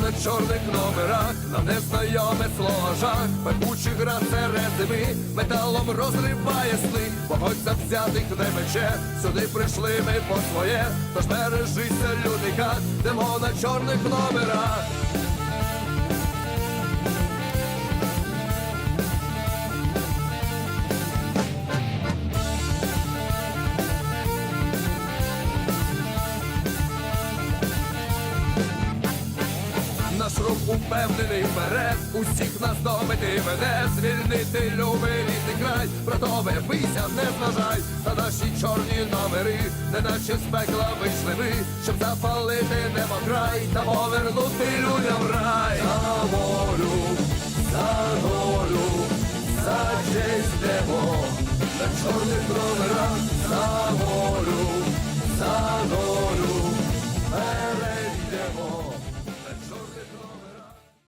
На чорних номерах, на незнайоме слово жах, пекучі гра серед зими, металом розриває сни, Богось завзятих не мече, сюди прийшли ми по своє, тож бережися, людика, демо на чорних номерах. Наш рух упевнений вперед, усіх нас до мети веде, звільнити любий рідний край, братове бийся, не знажай, та наші чорні номери, неначе з пекла вийшли ми, щоб запалити небо край та повернути людям рай. За волю, за долю, за честь йдемо, на чорних номерах.